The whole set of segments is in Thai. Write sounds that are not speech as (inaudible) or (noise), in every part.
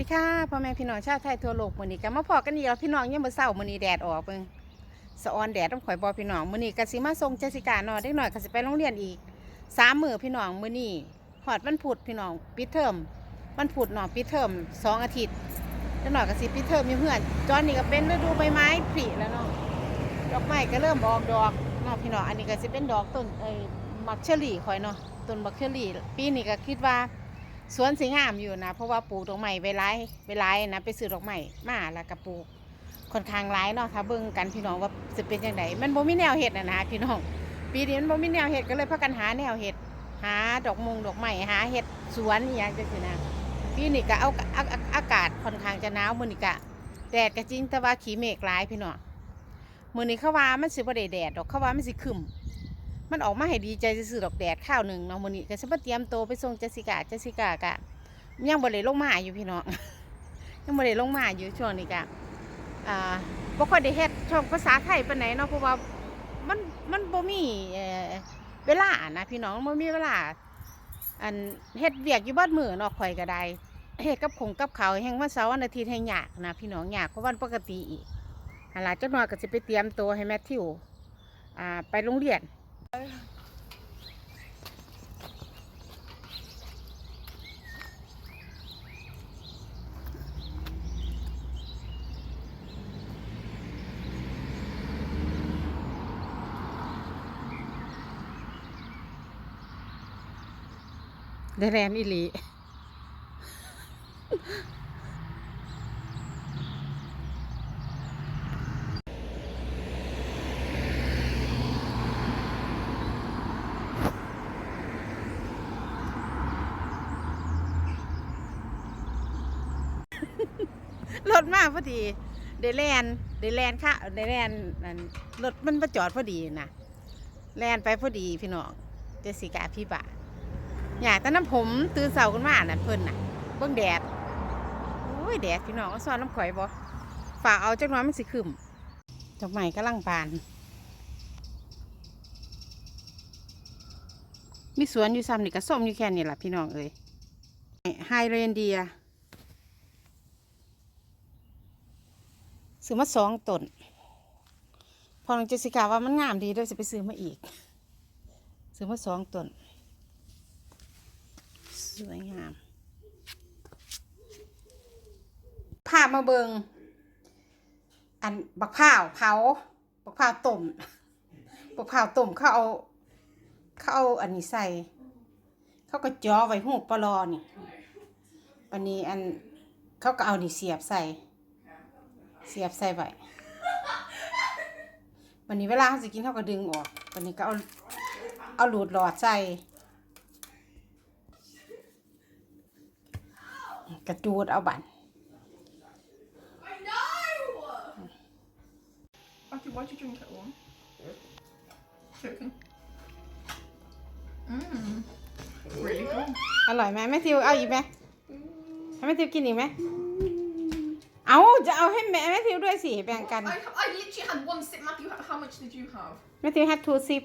สวัสดีค่ะพ่อแม่พี่น้องชาวไทยทั่วโลกมื้อนี้ก็มาพอกันอีกแล้วพี่น้องยังบ่เช้ามื้อนี้แดดออกเบิ่งสะออนแดดต้องข่อยบ่พี่น้องมื้อนี้ก็สิมาส่งเจสิก้าเนาะเด็กน้อยก็สิไปโรงเรียนอีกสามมื้อพี่น้องมื้อนี้ฮอดวันพุธพี่น้องปิดเทอมวันพุธเนาะปิดเทอมสองอาทิตย์เด็กน้อยก็สิปิดเทอมอยู่เพื่อนตอนนี้ก็เป็นฤดูใบไม้ผลิแล้วเนาะดอกไม้ก็เริ่มออกดอกเนาะพี่น้องอันนี้ก็สิเป็นดอกต้นเอ้ยมักเชอรี่ข่อยเนาะต้นมักเชอรี่ปีนี้ก็คิดว่า สวนสีงามอยู่นะ เพราะว่าปลูกดอกไม้ไว้ไล่ไว้ไล่นะ ไปซื้อดอกไม้มาแล้วก็ปลูกค่อนข้างหลายเนาะถ้าเบิ่งกันพี่น้องว่าจะเป็นยังไงมันบ่มีแนวเห็ดนะนะพี่น้อง ปีนี้มันบ่มีแนวเห็ดก็เลยพากันหาแนวเห็ดหาดอกมงดอกไม้หาเห็ดสวนอย่างจังซี่นะปีนี้ก็เอาอากาศค่อนข้างจะหนาวมื้อนี้ก็แดดก็จริงแต่ว่าขี้เมฆหลายพี่น้องมื้อนี้เขาว่ามันสิบ่ได้แดดดอกเขาว่ามันสิครึ้ม มันออกมาให้ดีใจซื่อดอกแดดข้าวหนึ่งเนาะมื้อนี้ก็สิมาเตรียมโตวไปส่งเจสิก้าเจสิก้ากะยังบ่ได้ลงมาอยู่พี่น้องยังบ่ได้ลงมาอยู่ช่วงนี้กะอ่าบ่ค่อยได้เฮ็ดช่องภาษาไทยปานไหนเนาะเพราะว่ามันมันบ่มีเอ่อเวลานะพี่น้องบ่มีเวลา อันเฮ็ดเวียกอยู่บ้านมือเนาะข่อยก็ได้เฮ็ดกับคงกับเขาแห่งวันเสาร์วันอาทิตย์แห่งยากนะพี่น้องยากกว่าะวันปกติอีกหั่นล่ะจักหน่อยก็สิไปเตรียมตัวให้แมทธิวอ่าไปโรงเรียน ได้แรนอิลี รถมาพอดีเดลแลนเดลแลนค่ะเดแลนนั่นรถมันมาจอดพอดีนะแลนไปพอดีพี่น้องเจสิกาพี่บาอยากแต่น้ำผมตื่นเสาขึ้นมาน่ะเพิ่นน่ะเบิ่งแดดโอ้ยแดดพี่น้องเอาซ้อนน้ำข่อยบ่ฝากเอาจักหน้อยมันสิขึ้นดอกไม้กำลังบาน มีสวนอยู่ซ้ำนี่ก็ส้มอยู่แค่นี้ละพี่น้องเอ้ยไฮเรนเดีย ซื้อมาสองต้นพอน้องเจสิกาว่ามันงามดีด้วยจะไปซื้อมาอีก ซื้อมาสองต้นสวยงามพามาเบิงอันบักพร้าวเผาบักพร้าวต้มบักพร้าวต้มเขาเอาเขาเอาอันนี้ใส่ เขาก็จ่อไว้หูปลาลอนี่อันนี้อันเขาก็เอานี่เสียบใส่ เสียบใส่ไว้วันนี้เวลาเขาสิกินเขาก็ดึงออกวันนี้ก็เอาเอาหลูดหลอดใส่กระจูดเอาบัน Matthew, why'd you drink it all? Joking. Mmm. Really good. อร่อยไหมแม่ทิวเอาอีกไหมให้แม่ทิวกินอีกไหม เอาจะเอาให้แม่แม่ทิวด้วยสิแบ่งกัน I, I literally had one sip. Matthew, h- how much did you have? แม่ทิว have two sip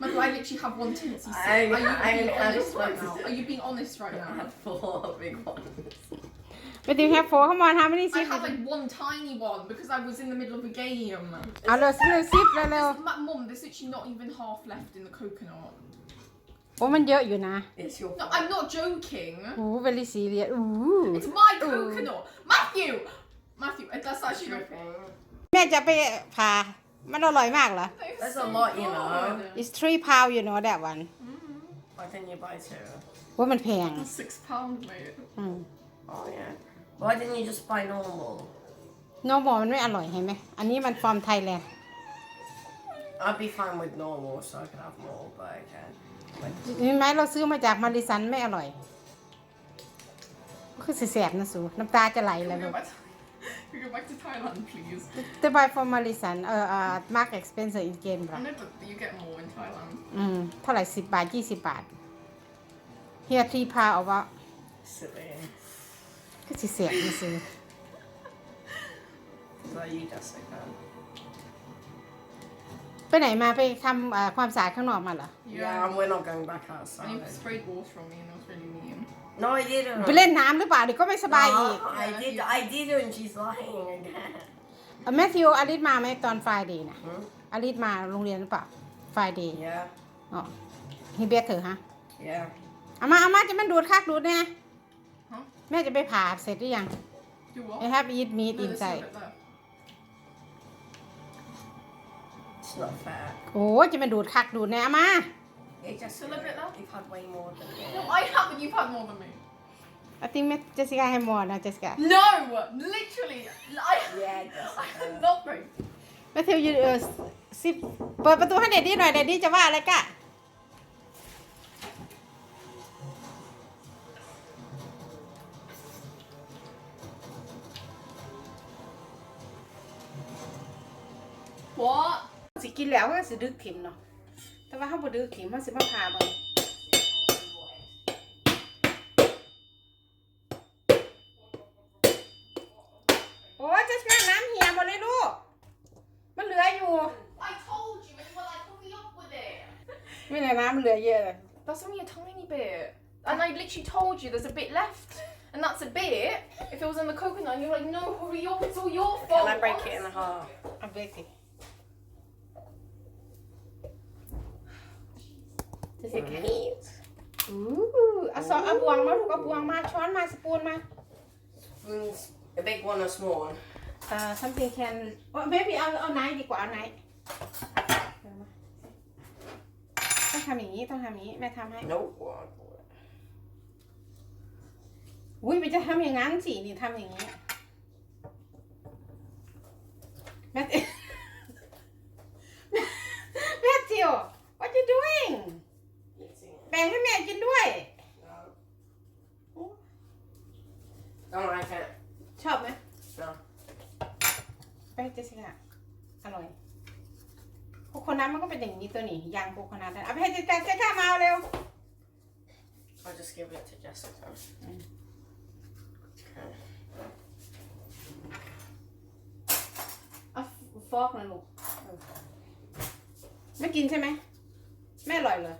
Matthew, I literally have one tinsy sip. I- Are you I- being I honest right wanted now? to- Are you being honest right I now? had four big ones. แม่ทิว have four come on how many I sip had like one tiny one because I was in the middle of a game. เอาเลยหนึ่งซิเร็ว Ma- Mum, there's literally not even half left in the coconut. ๆโอ้มันเยอะอยู่นะ It's your No, I'm not joking. โอ้ very serious อู้ It's my coconut. Matthew! Matthew, uh, that's actually not dripping. แม่จะไปผ่ามันอร่อยมากเหรอ That's a lot, you know. it's three pound you know that one Why didn't you buy two? ว่ามันแพง That's six pounds, mate. อืม Oh yeah. Why didn't you just buy normal? โนบอมันไม่อร่อยเห็นไหม อันนี้มันฟอร์มไทยแลนด์ I'd be fine with normal so I could have more, but I can't. Like, เห็นไหมเราซื้อมาจากมาริสันไม่อร่อยก็คือสิแสบนะสูน้ำตาจะไหลเลย Can ลู we ก go back to, can we go back to Thailand, please? แต่ buy from มาริสันเอ่ออ่า mark expensive in game บ I know, but you get more in Thailand. อืม เท่าไหร่สิบบาทยี่สิบบาท here three pound เอาว่า silly. ก็สิแสบนะสู But you Jessica. ไปไหนมาไปทำอ่าความสะอาดข้างนอกมาเหรอ Yeah, and we're not going back And you outside. sprayed water on me and it was really mean. No, I didn't. ไปเล่นน้ำหรือเปล่าเดี๋ยวก็ไม่สบายอีก No, I did. I did, and she's lying again. แมทธิวอลิสมาไหมตอนฟ r i เดย์นะ Hmm? อลิสมาโรงเรียนหรือเปล่าฟ r i เดย์ Yeah. อ๋อฮีเบสเถอะฮะ Yeah. เอามาเอามาจะมันดูดคักดูดแน่ฮะ แม่จะไปผ่าเสร็จหรือยัง Do what? I have eat meat No, there's inside still a bit left. It's not fair. โอ้ยจะมันดูดคักดูดแน่เอามา It just Still a bit left? You've had way more than me. No, I haven't. You've had more than me. I think แม่เจสสิก้าให้หมดนะเจสสิก้า No, literally. I, Yeah, I Jessica. had nothing. แมทธิวยืนเออสิเปิดประตูให้เด็ดดี้หน่อยเด็ดดี้จะว่าอะไรกะ What? สิกินแล้วก็สิดึกถิ่มเนาะ แต่ว่าเขาบ่ดึกถิ่มเขาสิมาผ่าเบิ่งโอ้ยเจสสิก้าน้ำเหี่ยหมดเลยลูก มันเหลืออยู่ I told you, and you were like, hurry up with it. ไม่เหลือน้ำมันเหลือเยอะเลย That's only a tiny bit. And I literally told you there's a bit left. And that's a bit. If it was in the coconut, and you're like, no, hurry up, it's all your fault. Can I break it in half? เอาเบรกสิเจสสิก้าอู้เอาซอสเอาบวงมาลูกเอาบวงมาช้อนมาสปูนมา Spoons, a big one or a small one? เอ่อ something can โอ้ maybe เอาเอาไนท์ดีกว่าเอาไนท์ต้องทำอย่างนี้ต้องทำอย่างนี้แม่ทำให้ Nope. What? อุ้ยมันจะทำอย่างนั้นสินี่ทำอย่างนี้แม่แม่จิว what you doing Eating it. แบ่งให้แม่กินด้วย No. Don't like it. ชอบไหม No. ไปเจสสิก้าอร่อยโคโคนัทมันก็เป็นอย่างนี้ตัวนี้ยางโคโคนัทนะเอาไปให้เจสสิก้าเจสสิก้ามาเอาเร็ว I'll just give it to Jessica. Mm. Okay. เอาฟอกหนะลูกเออไม่กินใช่ไหม แม่อร่อยเลย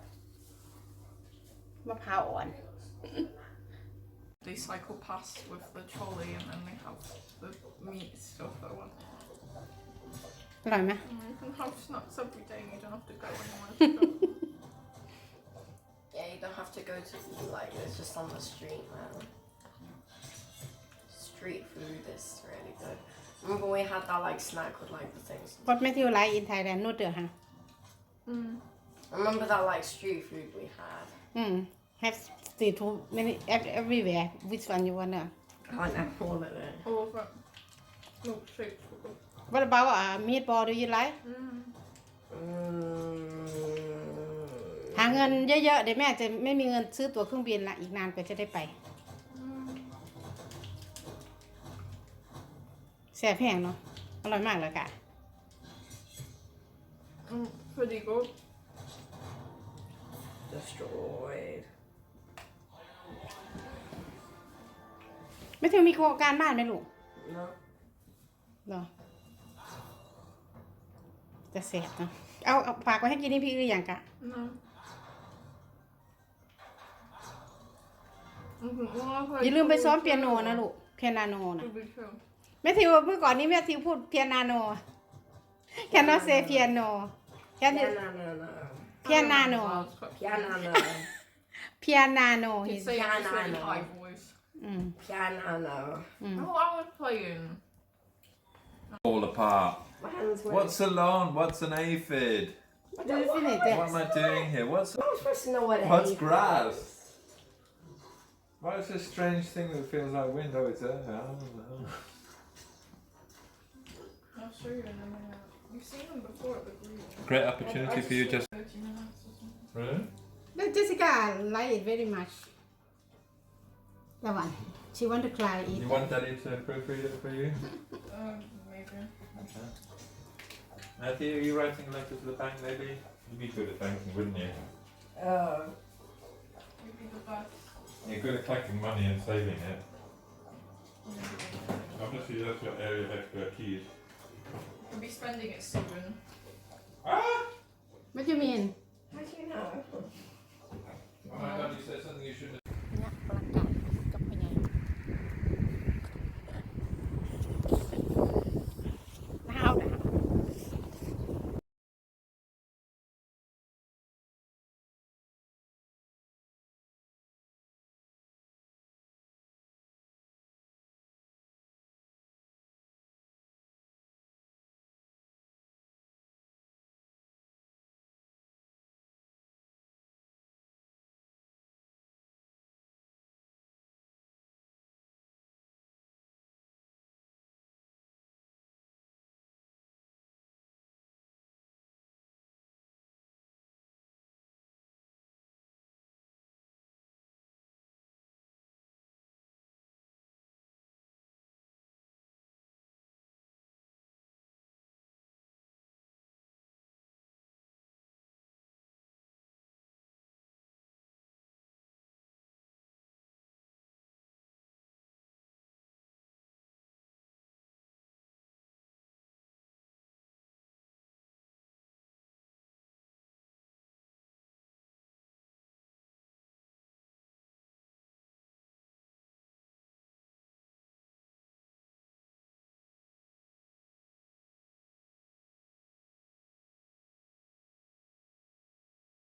มะพร้าวอ่อน They cycle past with the trolley, and then they have the meat stuff that one. อร่อยไหม You can have snacks every day, and you don't have to go anywhere. to (laughs) go. Yeah, you don't have to go to like it's just on the street, man. Street food is really good. Remember we had that like snack with like the things. What make you like in Thailand นู่นเดือฮะ Mm. Remember that like street food we had? อืม have street food many ev- everywhere which one you wanna I like that all of it. All of it. Milkshakes were good. what about uh, meatball do you like Mm. Mm. หาเงินเยอะๆเดี๋ยวแม่จะไม่มีเงินซื้อตั๋วเครื่องบินละอีกนานกว่าจะได้ไป Mm. แซ่บแพงเนาะอร่อยมากเลยค่ะ Mm, pretty good. Destroyed. ไม่ถึงมีโครงการบ้านไหมลูก No. เหรอ จะเสร็จเนาะเอาเอาฝากไว้ให้กินนี่พี่หรือยังกะ No. Mhm, well, I've อย่า heard ลืมไปซ้อม good เปียโน piano. นะลูก เปียโนนะ Good big show. แม่ทิวเมื่อก่อนนี้แม่ทิวพูดเปียโน cannot say piano can you Piano. piano Wow, it's quite- Piano. piano You is Piano, piano, piano, He's, Piano, piano. high Piano. Mm. Oh, I was playing. All apart. What's a lawn? What's an aphid? What, am I doing here? What's I'm supposed to know what What's grass? Why is this strange thing that feels like wind oh, over there. I don't know. I'll show you in a minute. You've seen them before at the group. Great opportunity for you just. 30 minutes or something. Really? but Jessica like it very much that one she want to try it You want Daddy to proofread it for you? Um, (laughs) maybe. Okay. Matthew, are you writing a letter to the bank maybe? You'd be good at banking, wouldn't you? Uh, You'd be the best. You're good at collecting money and saving it. Obviously, that's your area of expertise. You'll be spending it soon. Ah! what do you mean how do you know? Oh my god, you said something you shouldn't